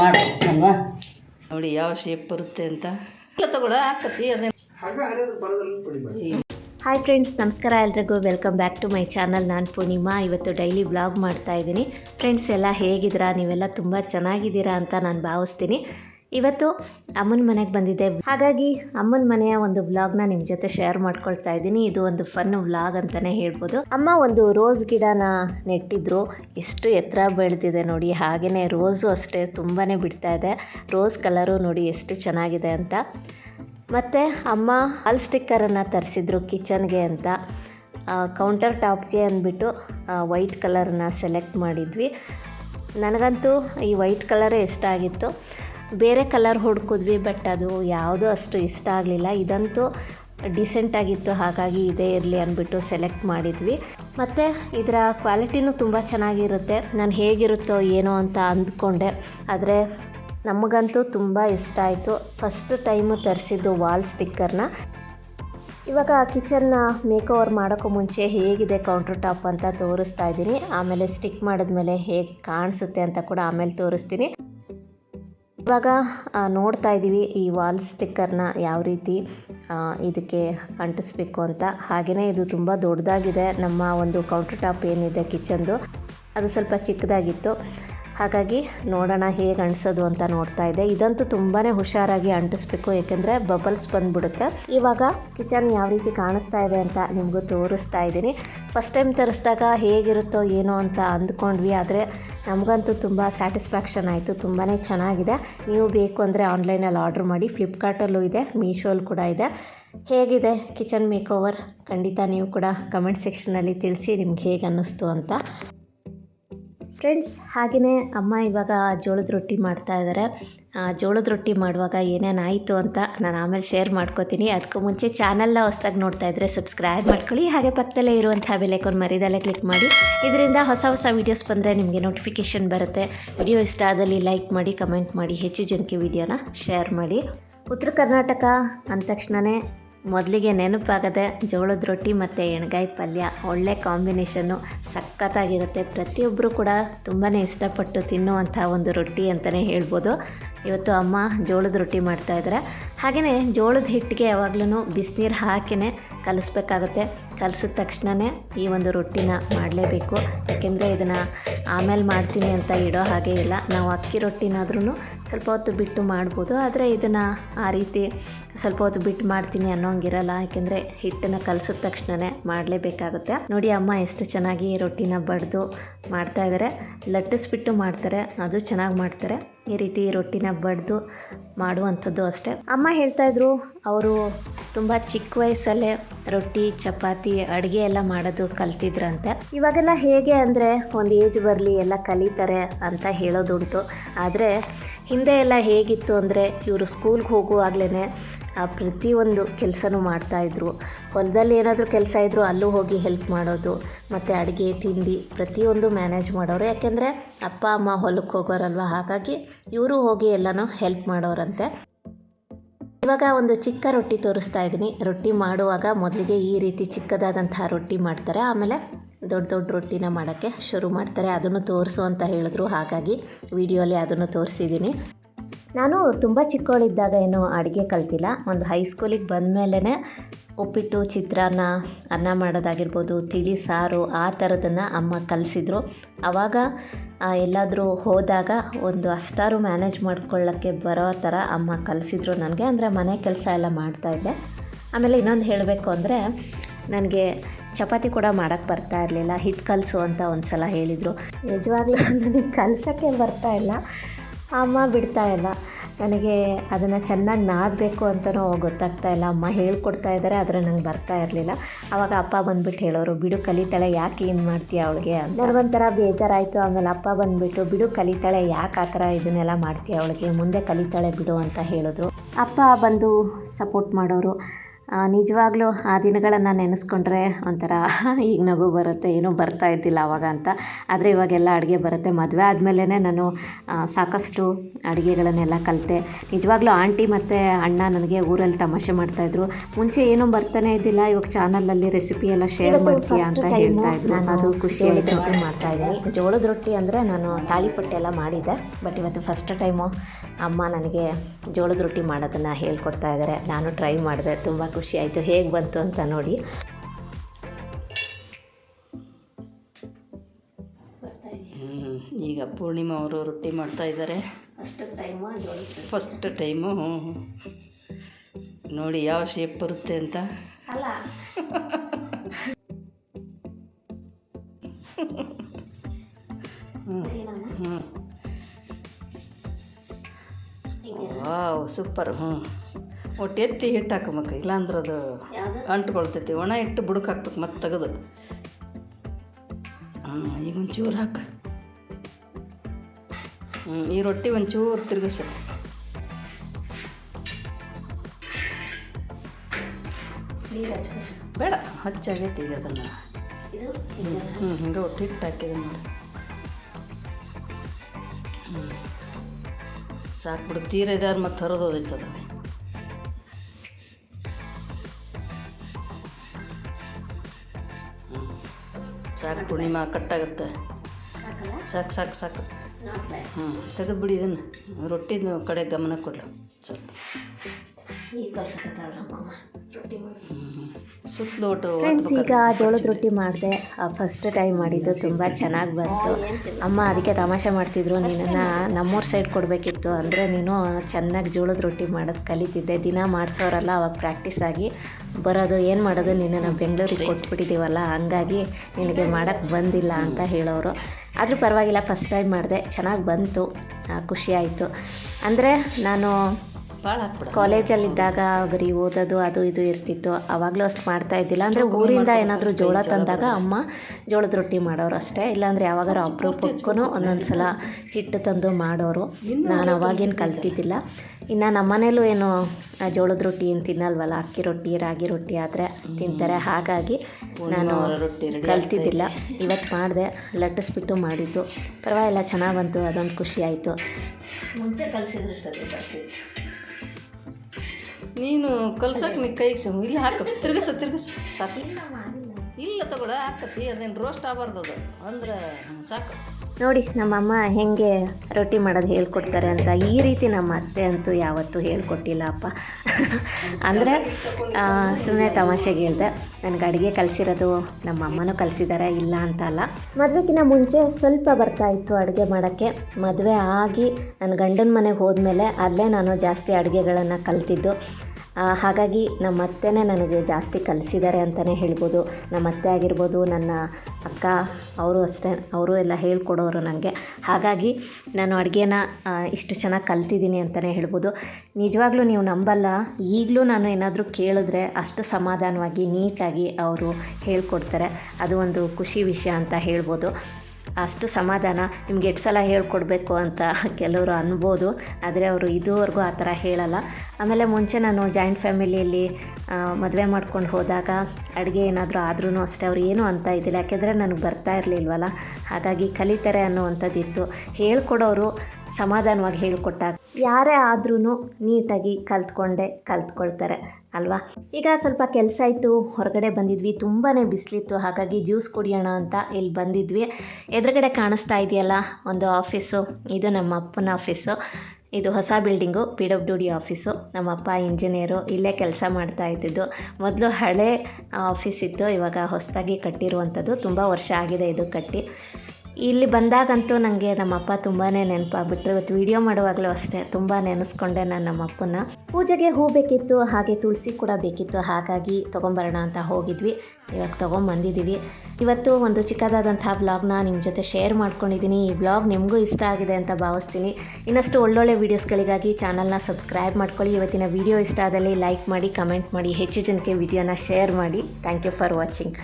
ಮಾಡು ಅಲ್ವಾ ನೋಡಿ ಯಾವ ಶೇಪ್ ಬರುತ್ತೆ ಅಂತ. ತಗೊಳ ಹಾಕತಿ ಅದೇ ಹಾಯ್ ಫ್ರೆಂಡ್ಸ್ ನಮಸ್ಕಾರ ಎಲ್ರಿಗೂ. Welcome back to my channel ನಾನು ಪೂರ್ಣಿಮಾ. ಇವತ್ತು ಡೈಲಿ ಬ್ಲಾಗ್ ಮಾಡ್ತಾ ಇದ್ದೀನಿ. ಫ್ರೆಂಡ್ಸ್ ಎಲ್ಲ ಹೇಗಿದ್ದೀರಾ? ನೀವೆಲ್ಲ ತುಂಬ ಚೆನ್ನಾಗಿದ್ದೀರಾ ಅಂತ ನಾನು ಭಾವಿಸ್ತೀನಿ. ಇವತ್ತು ಅಮ್ಮನ ಮನೆಗೆ ಬಂದಿದ್ದೆ. ಹಾಗಾಗಿ ಅಮ್ಮನ ಮನೆಯ ಒಂದು ವ್ಲಾಗ್ನ ನಿಮ್ಮ ಜೊತೆ ಶೇರ್ ಮಾಡ್ಕೊಳ್ತಾ ಇದ್ದೀನಿ. ಇದು ಒಂದು ಫನ್ ವ್ಲಾಗ್ ಅಂತಲೇ ಹೇಳ್ಬೋದು. ಅಮ್ಮ ಒಂದು ರೋಸ್ ಗಿಡನ ನೆಟ್ಟಿದ್ರು. ಎಷ್ಟು ಎತ್ತರ ಬೆಳೆದಿದೆ ನೋಡಿ. ಹಾಗೆಯೇ ರೋಸು ಅಷ್ಟೇ ತುಂಬಾ ಬಿಡ್ತಾ ಇದೆ. ರೋಸ್ ಕಲರು ನೋಡಿ ಎಷ್ಟು ಚೆನ್ನಾಗಿದೆ ಅಂತ. ಮತ್ತು ಅಮ್ಮ ಹಾಲ್ ಸ್ಟಿಕ್ಕರನ್ನು ತರಿಸಿದ್ರು ಕಿಚನ್ಗೆ ಅಂತ. ಕೌಂಟರ್ ಟಾಪ್ಗೆ ಅಂದ್ಬಿಟ್ಟು ವೈಟ್ ಕಲರನ್ನ ಸೆಲೆಕ್ಟ್ ಮಾಡಿದ್ವಿ. ನನಗಂತೂ ಈ ವೈಟ್ ಕಲರೇ ಇಷ್ಟ ಆಗಿತ್ತು. ಬೇರೆ ಕಲರ್ ಹುಡ್ಕಿದ್ವಿ ಬಟ್ ಅದು ಯಾವುದೂ ಅಷ್ಟು ಇಷ್ಟ ಆಗಲಿಲ್ಲ. ಇದಂತೂ ಡಿಸೆಂಟಾಗಿತ್ತು ಹಾಗಾಗಿ ಇದೇ ಇರಲಿ ಅಂದ್ಬಿಟ್ಟು ಸೆಲೆಕ್ಟ್ ಮಾಡಿದ್ವಿ. ಮತ್ತು ಇದರ ಕ್ವಾಲಿಟಿನೂ ತುಂಬ ಚೆನ್ನಾಗಿರುತ್ತೆ. ನಾನು ಹೇಗಿರುತ್ತೋ ಏನೋ ಅಂತ ಅಂದ್ಕೊಂಡೆ. ಆದರೆ ನಮಗಂತೂ ತುಂಬ ಇಷ್ಟ ಆಯಿತು. ಫಸ್ಟ್ ಟೈಮು ತರಿಸಿದ್ದು ವಾಲ್ ಸ್ಟಿಕ್ಕರ್ನ ಇವಾಗ ಕಿಚನ್ನ ಮೇಕ್ ಓವರ್ ಮಾಡೋಕ್ಕೂ ಮುಂಚೆ ಹೇಗಿದೆ ಕೌಂಟರ್ ಟಾಪ್ ಅಂತ ತೋರಿಸ್ತಾ ಇದ್ದೀನಿ. ಆಮೇಲೆ ಸ್ಟಿಕ್ ಮಾಡಿದ್ಮೇಲೆ ಹೇಗೆ ಕಾಣಿಸುತ್ತೆ ಅಂತ ಕೂಡ ಆಮೇಲೆ ತೋರಿಸ್ತೀನಿ. ಇವಾಗ ನೋಡ್ತಾ ಇದ್ದೀವಿ ಈ ವಾಲ್ ಸ್ಟಿಕ್ಕರ್ನ ಯಾವ ರೀತಿ ಇದಕ್ಕೆ ಅಂಟಿಸ್ಬೇಕು ಅಂತ. ಹಾಗೆಯೇ ಇದು ತುಂಬ ದೊಡ್ಡದಾಗಿದೆ. ನಮ್ಮ ಒಂದು ಕೌಂಟರ್ ಟಾಪ್ ಏನಿದೆ ಕಿಚನ್ದು, ಅದು ಸ್ವಲ್ಪ ಚಿಕ್ಕದಾಗಿತ್ತು. ಹಾಗಾಗಿ ನೋಡೋಣ ಹೇಗೆ ಅಂಟಿಸೋದು ಅಂತ ನೋಡ್ತಾ ಇದೆ. ಇದಂತೂ ತುಂಬಾ ಹುಷಾರಾಗಿ ಅಂಟಿಸ್ಬೇಕು ಏಕೆಂದರೆ ಬಬಲ್ಸ್ ಬಂದ್ಬಿಡುತ್ತೆ. ಇವಾಗ ಕಿಚನ್ ಯಾವ ರೀತಿ ಕಾಣಿಸ್ತಾ ಇದೆ ಅಂತ ನಿಮಗೂ ತೋರಿಸ್ತಾ ಇದ್ದೀನಿ. ಫಸ್ಟ್ ಟೈಮ್ ತರಿಸಿದಾಗ ಹೇಗಿರುತ್ತೋ ಏನೋ ಅಂತ ಅಂದ್ಕೊಂಡ್ವಿ, ಆದರೆ ನಮಗಂತೂ ತುಂಬ ಸ್ಯಾಟಿಸ್ಫ್ಯಾಕ್ಷನ್ ಆಯಿತು ತುಂಬಾ ಚೆನ್ನಾಗಿದೆ. ನೀವು ಬೇಕು ಅಂದರೆ ಆನ್ಲೈನಲ್ಲಿ ಆರ್ಡ್ರ್ ಮಾಡಿ ಫ್ಲಿಪ್ಕಾರ್ಟಲ್ಲೂ ಇದೆ ಮೀಶೋಲ್ಲಿ ಕೂಡ ಇದೆ. ಹೇಗಿದೆ ಕಿಚನ್ ಮೇಕ್ ಓವರ್ ಖಂಡಿತ ನೀವು ಕೂಡ ಕಮೆಂಟ್ ಸೆಕ್ಷನಲ್ಲಿ ತಿಳಿಸಿ ನಿಮ್ಗೆ ಹೇಗೆ ಅನ್ನಿಸ್ತು ಅಂತ. ಫ್ರೆಂಡ್ಸ್ ಹಾಗೆಯೇ ಅಮ್ಮ ಇವಾಗ ಜೋಳದ ರೊಟ್ಟಿ ಮಾಡ್ತಾ ಇದ್ದಾರೆ ಜೋಳದ ರೊಟ್ಟಿ ಮಾಡುವಾಗ ಏನೇನು ಆಯಿತು ಅಂತ ನಾನು ಆಮೇಲೆ ಶೇರ್ ಮಾಡ್ಕೋತೀನಿ. ಅದಕ್ಕೂ ಮುಂಚೆ ಚಾನಲ್ನ ಹೊಸ್ದಾಗಿ ನೋಡ್ತಾ ಇದ್ದರೆ ಸಬ್ಸ್ಕ್ರೈಬ್ ಮಾಡ್ಕೊಳ್ಳಿ. ಹಾಗೆ ಪಕ್ಕದಲ್ಲೇ ಇರುವಂಥ ಬೆಲೆಕೊಂಡು ಮರಿದಲ್ಲೇ ಕ್ಲಿಕ್ ಮಾಡಿ. ಇದರಿಂದ ಹೊಸ ಹೊಸ ವೀಡಿಯೋಸ್ ಬಂದರೆ ನಿಮಗೆ ನೋಟಿಫಿಕೇಷನ್ ಬರುತ್ತೆ. ವಿಡಿಯೋ ಇಷ್ಟ ಆದಲ್ಲಿ ಲೈಕ್ ಮಾಡಿ ಕಮೆಂಟ್ ಮಾಡಿ, ಹೆಚ್ಚು ಜನಕ್ಕೆ ವಿಡಿಯೋನ ಶೇರ್ ಮಾಡಿ. ಉತ್ತರ ಕರ್ನಾಟಕ ಅಂದ ತಕ್ಷಣವೇ ಮೊದಲಿಗೆ ನೆನಪಾಗದೆ ಜೋಳದ ರೊಟ್ಟಿ ಮತ್ತು ಎಣ್ಗಾಯಿ ಪಲ್ಯ, ಒಳ್ಳೆ ಕಾಂಬಿನೇಷನ್ನು ಸಖತ್ತಾಗಿರುತ್ತೆ. ಪ್ರತಿಯೊಬ್ಬರು ಕೂಡ ತುಂಬಾ ಇಷ್ಟಪಟ್ಟು ತಿನ್ನುವಂಥ ಒಂದು ರೊಟ್ಟಿ ಅಂತಲೇ ಹೇಳ್ಬೋದು. ಇವತ್ತು ಅಮ್ಮ ಜೋಳದ ರೊಟ್ಟಿ ಮಾಡ್ತಾಯಿದ್ದಾರೆ ಹಾಗೆಯೇ ಜೋಳದ ಹಿಟ್ಟಿಗೆ ಯಾವಾಗಲೂ ಬಿಸಿನೀರು ಹಾಕಿನೇ ಕಲಿಸ್ಬೇಕಾಗುತ್ತೆ. ಕಲಿಸಿದ ತಕ್ಷಣವೇ ಈ ಒಂದು ರೊಟ್ಟಿನ ಮಾಡಲೇಬೇಕು. ಯಾಕೆಂದರೆ ಇದನ್ನು ಆಮೇಲೆ ಮಾಡ್ತೀನಿ ಅಂತ ಇಡೋ ಹಾಗೆ ಇಲ್ಲ. ನಾವು ಅಕ್ಕಿ ರೊಟ್ಟಿನಾದ್ರೂ ಸ್ವಲ್ಪ ಹೊತ್ತು ಬಿಟ್ಟು ಮಾಡ್ಬೋದು. ಆದರೆ ಇದನ್ನು ಆ ರೀತಿ ಸ್ವಲ್ಪ ಹೊತ್ತು ಬಿಟ್ಟು ಮಾಡ್ತೀನಿ ಅನ್ನೋಂಗಿರಲ್ಲ ಯಾಕೆಂದರೆ ಹಿಟ್ಟನ್ನು ಕಲಸಿದ ತಕ್ಷಣವೇ ಮಾಡಲೇಬೇಕಾಗುತ್ತೆ. ನೋಡಿ ಅಮ್ಮ ಎಷ್ಟು ಚೆನ್ನಾಗಿ ರೊಟ್ಟಿನ ಬಡಿದು ಮಾಡ್ತಾ ಇದ್ದಾರೆ ಲಟ್ಟಿಸ್ಬಿಟ್ಟು ಮಾಡ್ತಾರೆ. ಅದು ಚೆನ್ನಾಗಿ ಮಾಡ್ತಾರೆ. ಈ ರೀತಿ ರೊಟ್ಟಿನ ಬಡಿದು ಮಾಡುವಂಥದ್ದು ಅಷ್ಟೇ. ಅಮ್ಮ ಹೇಳ್ತಾಯಿದ್ರು ಅವರು ತುಂಬ ಚಿಕ್ಕ ವಯಸ್ಸಲ್ಲೇ ರೊಟ್ಟಿ, ಚಪಾತಿ, ಅಡುಗೆ ಎಲ್ಲ ಮಾಡೋದು ಕಲ್ತಿದ್ರಂತೆ. ಇವಾಗೆಲ್ಲ ಹೇಗೆ ಅಂದರೆ, ಒಂದು ಏಜ್ ಬರಲಿ ಎಲ್ಲ ಕಲಿತಾರೆ ಅಂತ ಹೇಳೋದುಂಟು. ಆದರೆ ಹಿಂದೆ ಎಲ್ಲ ಹೇಗಿತ್ತು ಅಂದರೆ ಇವರು ಸ್ಕೂಲ್ಗೆ ಹೋಗುವಾಗಲೇ ಆ ಪ್ರತಿಯೊಂದು ಕೆಲಸನೂ ಮಾಡ್ತಾಯಿದ್ರು ಹೊಲದಲ್ಲಿ ಏನಾದರೂ ಕೆಲಸ ಇದ್ದರೂ ಅಲ್ಲೂ ಹೋಗಿ ಹೆಲ್ಪ್ ಮಾಡೋದು, ಮತ್ತು ಅಡುಗೆ, ತಿಂಡಿ ಪ್ರತಿಯೊಂದು ಮ್ಯಾನೇಜ್ ಮಾಡೋರು. ಯಾಕೆಂದರೆ ಅಪ್ಪ, ಅಮ್ಮ ಹೊಲಕ್ಕೆ ಹೋಗೋರಲ್ವ? ಹಾಗಾಗಿ ಇವರು ಹೋಗಿ ಎಲ್ಲನೂ ಹೆಲ್ಪ್ ಮಾಡೋರಂತೆ. ಇವಾಗ ಒಂದು ಚಿಕ್ಕ ರೊಟ್ಟಿ ತೋರಿಸ್ತಾ ಇದ್ದೀನಿ. ರೊಟ್ಟಿ ಮಾಡುವಾಗ ಮೊದಲಿಗೆ ಈ ರೀತಿ ಚಿಕ್ಕದಾದಂತಹ ರೊಟ್ಟಿ ಮಾಡ್ತಾರೆ. ಆಮೇಲೆ ದೊಡ್ಡ ದೊಡ್ಡ ರೊಟ್ಟಿನ ಮಾಡೋಕ್ಕೆ ಶುರು ಮಾಡ್ತಾರೆ. ಅದನ್ನು ತೋರಿಸು ಅಂತ ಹೇಳಿದ್ರು. ಹಾಗಾಗಿ ವಿಡಿಯೋಲಿ ಅದನ್ನು ತೋರಿಸಿದ್ದೀನಿ. ನಾನು ತುಂಬ ಚಿಕ್ಕವಳಿದ್ದಾಗ ಏನೋ ಅಡುಗೆ ಕಲ್ತಿಲ್ಲ. ಒಂದು ಹೈಸ್ಕೂಲಿಗೆ ಬಂದಮೇಲೆ ಉಪ್ಪಿಟ್ಟು, ಚಿತ್ರಾನ್ನ, ಅನ್ನ ಮಾಡೋದಾಗಿರ್ಬೋದು, ತಿಳಿ, ಸಾರು ಆ ಥರದನ್ನು ಅಮ್ಮ ಕಲಿಸಿದ್ರು. ಆವಾಗ ಎಲ್ಲಾದರೂ ಹೋದಾಗ ಒಂದು ಅಷ್ಟಾರು ಮ್ಯಾನೇಜ್ ಮಾಡ್ಕೊಳ್ಳೋಕ್ಕೆ ಬರೋ ಥರ ಅಮ್ಮ ಕಲಿಸಿದ್ರು ನನಗೆ. ಅಂದರೆ ಮನೆ ಕೆಲಸ ಎಲ್ಲ ಮಾಡ್ತಾಯಿದ್ದೆ ಆಮೇಲೆ ಇನ್ನೊಂದು ಹೇಳಬೇಕು ಅಂದರೆ ನನಗೆ ಚಪಾತಿ ಕೂಡ ಮಾಡೋಕ್ಕೆ ಬರ್ತಾ ಇರಲಿಲ್ಲ. ಹಿಟ್ಟು ಕಲಸು ಅಂತ ಒಂದು ಸಲ ಹೇಳಿದರು. ನಿಜವಾಗ್ಲೂ ನನಗೆ ಕಲಸೋಕ್ಕೆ ಬರ್ತಾ ಇಲ್ಲ. ಅಮ್ಮ ಬಿಡ್ತಾ ಇಲ್ಲ. ನನಗೆ ಅದನ್ನು ಚೆನ್ನಾಗಿ ನಾದಬೇಕು ಅಂತಲೂ ಗೊತ್ತಾಗ್ತಾ ಇಲ್ಲ. ಅಮ್ಮ ಹೇಳ್ಕೊಡ್ತಾ ಇದ್ದಾರೆ, ಆದರೆ ನಂಗೆ ಬರ್ತಾ ಇರಲಿಲ್ಲ. ಆವಾಗ ಅಪ್ಪ ಬಂದುಬಿಟ್ಟು ಹೇಳೋರು, ಬಿಡು ಕಲಿತಾಳೆ, ಯಾಕೆ ಏನು ಮಾಡ್ತೀಯ ಅವಳಿಗೆ? ನನಗೊಂಥರ ಬೇಜಾರಾಯಿತು. ಆಮೇಲೆ ಅಪ್ಪ ಬಂದುಬಿಟ್ಟು, ಬಿಡು ಕಲಿತಾಳೆ, ಯಾಕೆ ಆ ಥರ ಇದನ್ನೆಲ್ಲ ಮಾಡ್ತೀಯ ಅವಳಿಗೆ? ಮುಂದೆ ಕಲಿತಾಳೆ ಬಿಡು ಅಂತ ಹೇಳಿದ್ರು. ಅಪ್ಪ ಬಂದು ಸಪೋರ್ಟ್ ಮಾಡೋರು. ನಿಜವಾಗ್ಲೂ ಆ ದಿನಗಳನ್ನು ನೆನೆಸ್ಕೊಂಡ್ರೆ ಒಂಥರ ಈಗ ನಗು ಬರುತ್ತೆ ಏನೂ ಬರ್ತಾ ಇದ್ದಿಲ್ಲ ಆವಾಗ ಅಂತ. ಆದರೆ ಇವಾಗೆಲ್ಲ ಅಡುಗೆ ಬರುತ್ತೆ. ಮದುವೆ ಆದಮೇಲೆ ನಾನು ಸಾಕಷ್ಟು ಅಡುಗೆಗಳನ್ನೆಲ್ಲ ಕಲಿತೆ. ನಿಜವಾಗ್ಲೂ ಆಂಟಿ ಮತ್ತು ಅಣ್ಣ ನನಗೆ ಊರಲ್ಲಿ ತಮಾಷೆ ಮಾಡ್ತಾಯಿದ್ರು ಮುಂಚೆ ಏನೂ ಬರ್ತಾನೆ ಇದ್ದಿಲ್ಲ. ಇವಾಗ ಚಾನಲಲ್ಲಿ ರೆಸಿಪಿ ಎಲ್ಲ ಶೇರ್ ಮಾಡ್ತೀಯ ಅಂತ ಹೇಳ್ತಾ ಇದ್ರು. ಅದು ಖುಷಿ ಆಯಿತು. ಮಾಡ್ತಾಯಿದ್ದೀನಿ ಜೋಳದ ರೊಟ್ಟಿ ಅಂದರೆ ನಾನು ತಾಳಿಪಟ್ಟಿ ಎಲ್ಲ ಮಾಡಿದ್ದೆ. ಬಟ್ ಇವತ್ತು ಫಸ್ಟ್ ಟೈಮು ಅಮ್ಮ ನನಗೆ ಜೋಳದ ರೊಟ್ಟಿ ಮಾಡೋದನ್ನು ಹೇಳ್ಕೊಡ್ತಾ ಇದ್ದಾರೆ. ನಾನು ಟ್ರೈ ಮಾಡಿದೆ. ತುಂಬ ಖುಷಿ ಆಯಿತು. ಹೇಗೆ ಬಂತು ಅಂತ ನೋಡಿ. ಈಗ ಪೂರ್ಣಿಮಾ ಅವರು ರೊಟ್ಟಿ ಮಾಡ್ತಾ ಇದ್ದಾರೆ. ಫಸ್ಟ್ ಟೈಮು ನೋಡಿ ಯಾವ ಶೇಪ್ ಬರುತ್ತೆ ಅಂತ. ಅಲ್ಲ. ಹ್ಞೂ ವಾವ್ ಸೂಪರ್ ಹ್ಞೂ ಒಟ್ಟು ಎತ್ತಿ ಹಿಟ್ಟು ಹಾಕ್ಬೇಕು ಇಲ್ಲಾಂದ್ರೆ ಅದು ಅಂಟ್ಕೊಳ್ತೈತಿ. ಒಣ ಹಿಟ್ಟು ಬುಡಕ್ಕೆ ಹಾಕ್ಬೇಕು ಮತ್ತೆ ತೆಗೆದು. ಹ್ಞೂ ಈಗ ಒಂಚೂರು ಹಾಕು. ಹ್ಞೂ ಈ ರೊಟ್ಟಿ ಒಂಚೂರು ತಿರುಗಿಸ. ಬೇಡ ಹಚ್ಚಾಗೈತಿ ಈಗ ಅದನ್ನು. ಹ್ಞೂ ಹಿಂಗೆ ಒಟ್ಟು ಹಿಟ್ಟು ಹಾಕಿ ನೋಡಿ ಹ್ಞೂ ಸಾಕು ಬಿಡು ತೀರ ಇದಾದ್ರೆ ಮತ್ತು ಹರಿದೋದೈತೆ ಸಾಕು ಪೂರ್ಣಿಮಾ ಕಟ್ಟಾಗುತ್ತೆ. ಸಾಕು ಸಾಕು ಸಾಕು. ಹ್ಞೂ ತೆಗೆದು ಬಿಡಿ ಇದನ್ನು. ರೊಟ್ಟಿದ ಕಡೆ ಗಮನ ಕೊಡಲು ಸ್ವಲ್ಪ ಫ್ರೆಂಡ್ಸ್ ಈಗ ಜೋಳದ ರೊಟ್ಟಿ ಮಾಡಿದೆ. ಫಸ್ಟ್ ಟೈಮ್ ಮಾಡಿದ್ದು ತುಂಬ ಚೆನ್ನಾಗಿ ಬಂತು. ಅಮ್ಮ ಅದಕ್ಕೆ ತಮಾಷೆ ಮಾಡ್ತಿದ್ರು ನಿನ್ನನ್ನು ನಮ್ಮೂರ ಸೈಡ್ ಕೊಡಬೇಕಿತ್ತು. ಅಂದರೆ ನೀನು ಚೆನ್ನಾಗಿ ಜೋಳದ ರೊಟ್ಟಿ ಮಾಡೋದು ಕಲಿತಿದ್ದೆ. ದಿನ ಮಾಡಿಸೋರಲ್ಲ ಅವಾಗ ಪ್ರಾಕ್ಟೀಸ್ ಆಗಿ ಬರೋದು ಏನು ಮಾಡೋದು ನಿನ್ನನ್ನು ಬೆಂಗಳೂರಿಗೆ ಕೊಟ್ಬಿಟ್ಟಿದ್ದೀವಲ್ಲ ಹಂಗಾಗಿ ನಿನಗೆ ಮಾಡೋಕ್ಕೆ ಬಂದಿಲ್ಲ ಅಂತ ಹೇಳೋರು. ಆದರೂ ಪರವಾಗಿಲ್ಲ ಫಸ್ಟ್ ಟೈಮ್ ಮಾಡಿದೆ. ಚೆನ್ನಾಗಿ ಬಂತು. ಖುಷಿಯಾಯಿತು ಖುಷಿ ಆಯಿತು. ಅಂದರೆ ನಾನು ಭಾಳ ಹಾಕ್ಬಿಡ ಕಾಲೇಜಲ್ಲಿದ್ದಾಗ ಬರೀ ಓದೋದು ಅದು ಇದು ಇರ್ತಿತ್ತು. ಅವಾಗಲೂ ಅಷ್ಟು ಮಾಡ್ತಾ ಇದ್ದಿಲ್ಲ. ಅಂದರೆ ಊರಿಂದ ಏನಾದರೂ ಜೋಳ ತಂದಾಗ ಅಮ್ಮ ಜೋಳದ ರೊಟ್ಟಿ ಮಾಡೋರು ಅಷ್ಟೇ. ಇಲ್ಲಾಂದರೆ ಯಾವಾಗಾರು ಅಪರೂಪಕ್ಕೂ ಒಂದೊಂದು ಸಲ ಹಿಟ್ಟು ತಂದು ಮಾಡೋರು. ನಾನು ಅವಾಗೇನು ಕಲ್ತಿದ್ದಿಲ್ಲ. ಇನ್ನು ನಮ್ಮನೇಲೂ ಏನು ಆ ಜೋಳದ ರೊಟ್ಟಿ ಏನು ತಿನ್ನಲ್ವಲ್ಲ? ಅಕ್ಕಿ ರೊಟ್ಟಿ ರಾಗಿ ರೊಟ್ಟಿ ಆದರೆ ತಿಂತಾರೆ. ಹಾಗಾಗಿ ನಾನು ಕಲ್ತಿದ್ದಿಲ್ಲ. ಇವತ್ತು ಮಾಡಿದೆ. ಲಟ್ಟಿಸ್ಬಿಟ್ಟು ಮಾಡಿದ್ದು. ಪರವಾಗಿಲ್ಲ ಚೆನ್ನಾಗಿ ಬಂತು. ಅದೊಂದು ಖುಷಿ ಆಯಿತು. ಮುಂಚೆ ಕಲಿಸಿದ್ರೆ ನೀನು ಕಲ್ಸಕ್ಕೆ ನೀ ಕೈಗೆ ಸಮ ಇಲ್ಲಿ ಹಾಕ. ತಿರ್ಗಿಸ ತಿರ್ಗಿಸ. ಸಾಕು. ಇಲ್ಲ ತಗೊಳ ಹಾಕತಿ. ಅದೇನು ರೋಸ್ಟ್ ಆಗಬಾರ್ದು ಅದು. ಅಂದ್ರೆ ಸಾಕು. ನೋಡಿ, ನಮ್ಮಮ್ಮ ಹೆಂಗೆ ರೊಟ್ಟಿ ಮಾಡೋದು ಹೇಳ್ಕೊಡ್ತಾರೆ ಅಂತ. ಈ ರೀತಿ ನಮ್ಮ ಅತ್ತೆ ಅಂತೂ ಯಾವತ್ತೂ ಹೇಳ್ಕೊಟ್ಟಿಲ್ಲ ಅಪ್ಪ ಅಂದರೆ ಸುಮ್ಮನೆ ತಮಾಷೆಗೆ ಹೇಳ್ದೆ. ನನಗೆ ಅಡುಗೆ ಕಲಿಸಿರೋದು ನಮ್ಮ ಅಮ್ಮನೂ ಕಲಿಸಿದ್ದಾರೆ ಇಲ್ಲ ಅಂತ ಅಲ್ಲ. ಮದುವೆಗಿಂತ ಮುಂಚೆ ಸ್ವಲ್ಪ ಬರ್ತಾ ಇತ್ತು ಅಡುಗೆ ಮಾಡೋಕ್ಕೆ. ಮದುವೆ ಆಗಿ ನನ್ನ ಗಂಡನ ಮನೆಗೆ ಹೋದ್ಮೇಲೆ ಅಲ್ಲೇ ನಾನು ಜಾಸ್ತಿ ಅಡುಗೆಗಳನ್ನು ಕಲ್ತಿದ್ದು. ಹಾಗಾಗಿ ನಮ್ಮ ಅತ್ತೆನೇ ನನಗೆ ಜಾಸ್ತಿ ಕಲಿಸಿದ್ದಾರೆ ಅಂತಲೇ ಹೇಳ್ಬೋದು. ನಮ್ಮ ಅತ್ತೆ ಆಗಿರ್ಬೋದು, ನನ್ನ ಅಕ್ಕ, ಅವರು ಅಷ್ಟೇ. ಅವರು ಎಲ್ಲ ಹೇಳ್ಕೊಡೋರು ನನಗೆ. ಹಾಗಾಗಿ ನಾನು ಅಡುಗೆನ ಇಷ್ಟು ಚೆನ್ನಾಗಿ ಕಲ್ತಿದ್ದೀನಿ ಅಂತಲೇ ಹೇಳ್ಬೋದು. ನಿಜವಾಗ್ಲೂ ನೀವು ನಂಬಲ್ಲ. ಈಗಲೂ ನಾನು ಏನಾದರೂ ಕೇಳಿದ್ರೆ ಅಷ್ಟು ಸಮಾಧಾನವಾಗಿ, ನೀಟಾಗಿ ಅವರು ಹೇಳ್ಕೊಡ್ತಾರೆ. ಅದು ಒಂದು ಖುಷಿ ವಿಷಯ ಅಂತ ಹೇಳ್ಬೋದು. ಅಷ್ಟು ಸಮಾಧಾನ, ನಿಮ್ಗೆ ಎಷ್ಟು ಸಲ ಹೇಳ್ಕೊಡ್ಬೇಕು ಅಂತ ಕೆಲವರು ಅನ್ಬೋದು. ಆದರೆ ಅವರು ಇದುವರೆಗೂ ಆ ಥರ ಹೇಳಲ್ಲ. ಆಮೇಲೆ ಮುಂಚೆ ನಾನು ಜಾಯಿಂಟ್ ಫ್ಯಾಮಿಲಿಯಲ್ಲಿ ಮದುವೆ ಮಾಡ್ಕೊಂಡು ಹೋದಾಗ ಅಡುಗೆ ಏನಾದರೂ ಆದ್ರೂ ಅಷ್ಟೇ, ಅವ್ರು ಏನೂ ಅಂತ ಇದ್ದಿಲ್ಲ. ಯಾಕೆಂದರೆ ನನಗೆ ಬರ್ತಾ ಇರಲಿಲ್ವಲ್ಲ. ಹಾಗಾಗಿ ಕಲಿತಾರೆ ಅನ್ನುವಂಥದ್ದಿತ್ತು. ಹೇಳ್ಕೊಡೋರು ಸಮಾಧಾನವಾಗಿ ಹೇಳಿಕೊಟ್ಟಾಗ. ಯಾರೇ ಆದ್ರೂ ನೀಟಾಗಿ ಕಲ್ತ್ಕೊಂಡೆ ಕಲ್ತ್ಕೊಳ್ತಾರೆ, ಅಲ್ವಾ? ಈಗ ಸ್ವಲ್ಪ ಕೆಲಸ ಇತ್ತು ಹೊರಗಡೆ ಬಂದಿದ್ವಿ ತುಂಬಾ ಬಿಸಿಲಿತ್ತು, ಹಾಗಾಗಿ ಜ್ಯೂಸ್ ಕುಡಿಯೋಣ ಅಂತ ಇಲ್ಲಿ ಬಂದಿದ್ವಿ. ಎದುರುಗಡೆ ಕಾಣಿಸ್ತಾ ಇದೆಯಲ್ಲ, ಒಂದು ಆಫೀಸು, ಇದು ನಮ್ಮ ಅಪ್ಪನ ಆಫೀಸು. ಇದು ಹೊಸ building, P W D office. ನಮ್ಮಪ್ಪ ಇಂಜಿನಿಯರು, ಇಲ್ಲೇ ಕೆಲಸ ಮಾಡ್ತಾ ಇದ್ದಿದ್ದು. ಮೊದಲು ಹಳೆ ಆಫೀಸ್ ಇತ್ತು ಇವಾಗ ಹೊಸದಾಗಿ ಕಟ್ಟಿರುವಂಥದ್ದು. ತುಂಬ ವರ್ಷ ಆಗಿದೆ ಇದು ಕಟ್ಟಿ. ಇಲ್ಲಿ ಬಂದಾಗಂತೂ ನನಗೆ ನಮ್ಮಪ್ಪ ತುಂಬಾ ನೆನಪಾಗ್ಬಿಟ್ರು. ಇವತ್ತು ವಿಡಿಯೋ ಮಾಡುವಾಗಲೂ ಅಷ್ಟೇ ತುಂಬ ನೆನೆಸ್ಕೊಂಡೆ ನಾನು ನಮ್ಮ ಅಪ್ಪನ ಪೂಜೆಗೆ ಹೂ ಬೇಕಿತ್ತು, ಹಾಗೆ ತುಳಸಿ ಕೂಡ ಬೇಕಿತ್ತು, ಹಾಗಾಗಿ ತೊಗೊಂಬರೋಣ ಅಂತ ಹೋಗಿದ್ವಿ. ಇವಾಗ ತೊಗೊಂಬಂದಿದ್ದೀವಿ ಇವತ್ತು ಒಂದು ಚಿಕ್ಕದಾದಂಥ ಬ್ಲಾಗ್ನ ನಿಮ್ಮ ಜೊತೆ ಶೇರ್ ಮಾಡ್ಕೊಂಡಿದ್ದೀನಿ ಈ ಬ್ಲಾಗ್ ನಿಮಗೂ ಇಷ್ಟ ಆಗಿದೆ ಅಂತ ಭಾವಿಸ್ತೀನಿ. ಇನ್ನಷ್ಟು ಒಳ್ಳೊಳ್ಳೆ ವೀಡಿಯೋಸ್ಗಳಿಗಾಗಿ ಚಾನಲ್ನ ಸಬ್ಸ್ಕ್ರೈಬ್ ಮಾಡ್ಕೊಳ್ಳಿ. ಇವತ್ತಿನ ವಿಡಿಯೋ ಇಷ್ಟ ಆದಲ್ಲಿ ಲೈಕ್ ಮಾಡಿ ಕಮೆಂಟ್ ಮಾಡಿ, ಹೆಚ್ಚು ಜನಕ್ಕೆ ವಿಡಿಯೋನ ಶೇರ್ ಮಾಡಿ. Thank you for watching